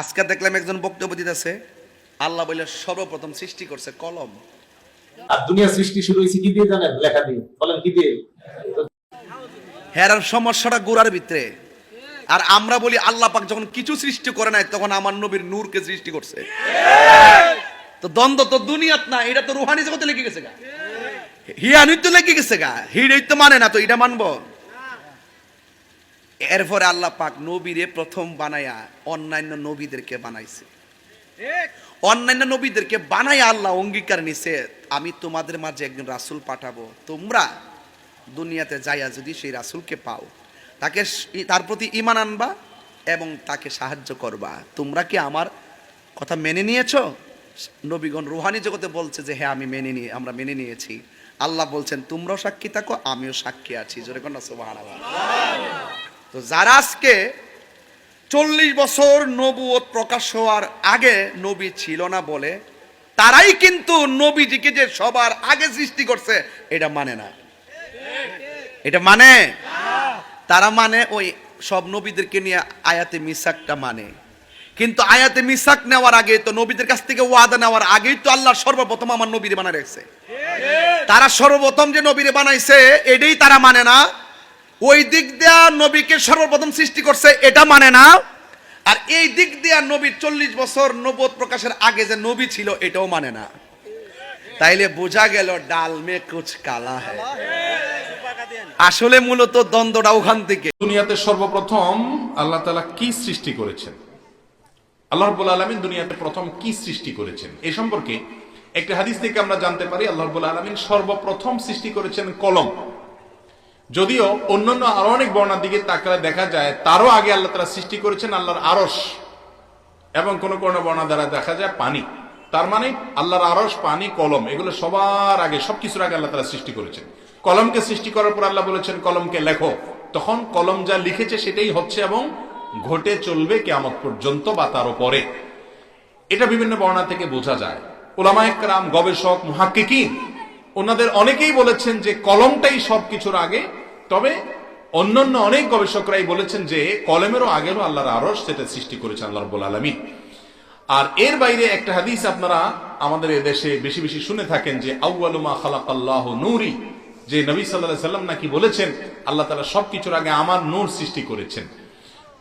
আজকে দেখলাম একজন বক্তব্য দিতেছে আল্লাহ বলে সর্বপ্রথম সৃষ্টি করছে কলম। আর দুনিয়া সৃষ্টি শুরু হয়েছে কি দিয়ে জানেন? লেখা দিয়ে। বলেন কি দিয়ে? হেরার সমস্যাটা গোড়ার ভিতরে। আর আমরা বলি আল্লাহ পাক যখন কিছু সৃষ্টি করে নাই তখন আমার নবীর নূরকে সৃষ্টি করছে। তো দ্বন্দ্ব তো দুনিয়াত না এটা তো রুহানি জগতে লেগে গেছে গা। হিয়ানি তো লেগে গেছে গা। হিড়েই তো মানে না তো এটা মানবো। এরপরে আল্লাহ পাক নবীরে প্রথম বানায়া অন্যান্য নবীদেরকে বানাইছে। অন্যান্য নবীদেরকে বানাই আল্লাহ অঙ্গীকার নিছে আমি তোমাদের মাঝে একজন রাসূল পাঠাবো। তোমরা দুনিয়াতে যাইয়া যদি সেই রাসূলকে পাও তাকে তার প্রতি ঈমান আনবা এবং তাকে সাহায্য করবা। তোমরা কি আমার কথা মেনে নিয়েছো? নবীগণ রুহানি জগতে বলছে যে হ্যাঁ আমি মেনে নিয়ে আমরা মেনে নিয়েছি। আল্লাহ বলছেন তোমরাও সাক্ষী থাকো আমিও সাক্ষী আছি। জোরে কোন সুবহানাল্লাহ। তো যারা আজকে চল্লিশ বছর নবুয়ত প্রকাশ হওয়ার আগে নবী ছিল না বলে, তারাই কিন্তু নবীজিকে যে সবার আগে সৃষ্টি করছে, এটা মানে না। এটা মানে? তারা মানে ওই সব নবীদেরকে নিয়ে আয়াতে মিসাকটা মানে। কিন্তু আয়াতে মিসাক নেওয়ার আগে, তো নবীদের কাছ থেকে ওয়াদা নেওয়ার আগেই তো আল্লাহ সর্বপ্রথম আমার নবীরে বানায় রেখেছে। তারা সর্বপ্রথম যে নবীরে বানাইছে, এটাই তারা মানে না। ওই দিক দিয়া নবীকে সর্বপ্রথম সৃষ্টি করছে, এটা মানে না? আর এই দিক দিয়া নবীর চল্লিশ বছর নবদ প্রকাশের আগে যে নবী ছিল, এটাও মানে না। তাইলে বোঝা গেল ডাল মে কুচ কালা হ্যায়। আসলে মূলত দ্বন্দ্বটা ওখান থেকে। দুনিয়াতে সর্বপ্রথম আল্লাহ তালা কি সৃষ্টি করেছেন? আল্লাহ রব্বুল আলমিন দুনিয়াতে প্রথম কি সৃষ্টি করেছেন? এ সম্পর্কে একটা হাদিস থেকে আমরা জানতে পারি, আল্লাহ রব্বুল আলমিন সর্বপ্রথম সৃষ্টি করেছেন কলম। যদিও অন্যান্য আরও অনেক বর্ণার দিকে তাকালে দেখা যায়, তারও আগে আল্লাহ তালা সৃষ্টি করেছেন আল্লাহর আরস এবং কোন কোন বর্ণা দ্বারা দেখা যায় পানি। তার মানে আল্লাহর আরস পানি, কলম, এগুলো সবার আগে, সবকিছুর আগে আল্লাহ তালা সৃষ্টি করেছেন। কলমকে সৃষ্টি করার পর আল্লাহ বলেছেন, কলমকে লেখো। তখন কলম যা লিখেছে সেটাই হচ্ছে এবং ঘটে চলবে কেমন পর্যন্ত বা তারও পরে এটা বিভিন্ন বর্ণা থেকে বোঝা যায়। ওলামায়করাম গবেষক, মুহাক্কিকিন ওনাদের অনেকেই বলেছেন যে কলমটাই সবকিছুর আগে, তবে অন্যান্য অনেক গবেষকরাই বলেছেন যে কলমেরও আগেরও আল্লাহর আরস সেটা সৃষ্টি করেছেন আল্লাহ রব্বুল আলমিন। আর এর বাইরে একটা হাদিস আপনারা আমাদের এদেশে বেশি বেশি শুনে থাকেন যে আউ্বালুমা খালাক আল্লাহ নূরি, যে নবী সাল্লাহ সাল্লাম নাকি বলেছেন, আল্লাহ তালা সবকিছুর আগে আমার নূর সৃষ্টি করেছেন।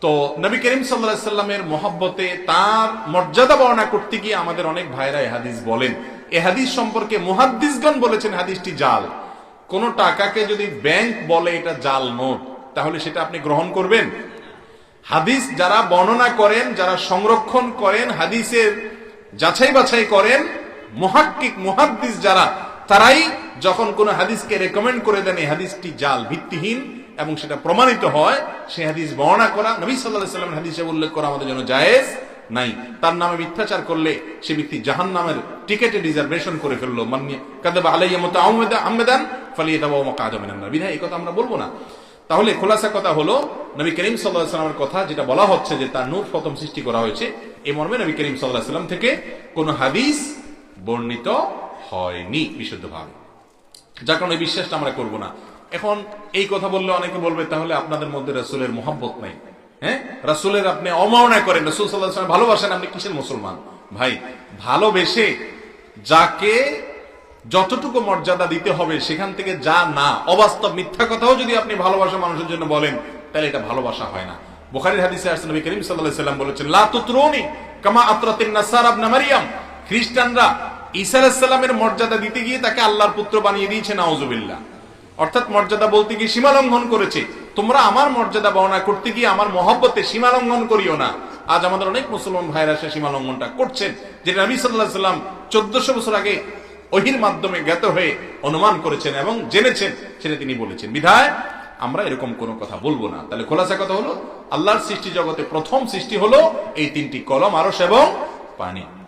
তো নবী করিম সাল্লাহ সাল্লামের মহব্বতে তার মর্যাদা বর্ণনা করতে গিয়ে আমাদের অনেক ভাইরা হাদিস বলেন। এ হাদিস সম্পর্কে মুহাদ্দিসগণ বলেছেন হাদিসটি জাল। কোন টাকাকে যদি ব্যাংক বলে এটা জাল নোট, তাহলে সেটা আপনি গ্রহণ করবেন। হাদিস যারা বর্ণনা করেন, যারা সংরক্ষণ করেন, হাদিসের যাচাই বাছাই করেন, মুহাক্কিক, মুহাদ্দিস যারা, তারাই যখন কোন হাদিসকে রেকমেন্ড করে দেন, এই হাদিসটি জাল, ভিত্তিহীন এবং সেটা প্রমাণিত হয়, সে হাদিস বর্ণনা করা, নবী সাল্লাহ সাল্লামের হাদিসে উল্লেখ করা আমাদের জন্য জায়েজ। নাই। তার নামে মিথ্যাচার করলে সে ব্যক্তি জাহান নামের টিকেটে রিজার্ভেশন করে ফেলল। কাদেবা আলাইয়া মতো আহমেদান ফালিয়ে কাজমেন বিধায় এই কথা আমরা বলব না। তাহলে খোলাসা কথা হলো, নবী করিম সাল্লাহ সাল্লামের কথা যেটা বলা হচ্ছে যে তার নূর প্রথম সৃষ্টি করা হয়েছে এই মর্মে নবী করিম সাল্লাহ সাল্লাম থেকে কোন হাদিস বর্ণিত হয়নি বিশুদ্ধভাবে। যার কারণে বিশ্বাসটা আমরা করব না। এখন এই কথা বললে অনেকে বলবে, তাহলে আপনাদের মধ্যে রসুলের মোহাম্মত নাই। হ্যাঁ? রাসুলের আপনি অমাওনা করেন, রাসুল সাল্লাহ ভালোবাসেন, আপনি কিসের মুসলমান? ভাই, ভালোবেসে যাকে যতটুকু মর্যাদা দিতে হবে, সেখান থেকে যা না, অবাস্তব মিথ্যা কথাও যদি আপনি ভালোবাসা মানুষের জন্য বলেন, তাহলে এটা ভালোবাসা হয় না। বুখারীর হাদিসে আসছে, নবী করিম সাল্লাল্লাহু বলেছেন, লা কামা আতরাতিন নাসারা ইবনে মারইয়াম খ্রিস্টানরা ঈসা মর্যাদা দিতে গিয়ে তাকে আল্লাহর পুত্র বানিয়ে দিয়েছে, নাউজুবিল্লাহ। অর্থাৎ মর্যাদা বলতে গিয়ে সীমা লঙ্ঘন করেছে। তোমরা আমার মর্যাদা বর্ণনা করতে গিয়ে আমার মহব্বতে সীমা লঙ্ঘন করিও না। আজ আমাদের অনেক মুসলমান ভাইরা সে সীমা লঙ্ঘনটা করছেন, যেটা নবী সাল্লাহ সাল্লাম চোদ্দশো বছর আগে ওহির মাধ্যমে জ্ঞাত হয়ে অনুমান করেছেন এবং জেনেছেন, সেটা তিনি বলেছেন। বিধায় আমরা এরকম কোনো কথা বলব না। তাহলে খোলাসা কথা হলো, আল্লাহর সৃষ্টি জগতে প্রথম সৃষ্টি হলো এই তিনটি কলম আরস এবং পানি।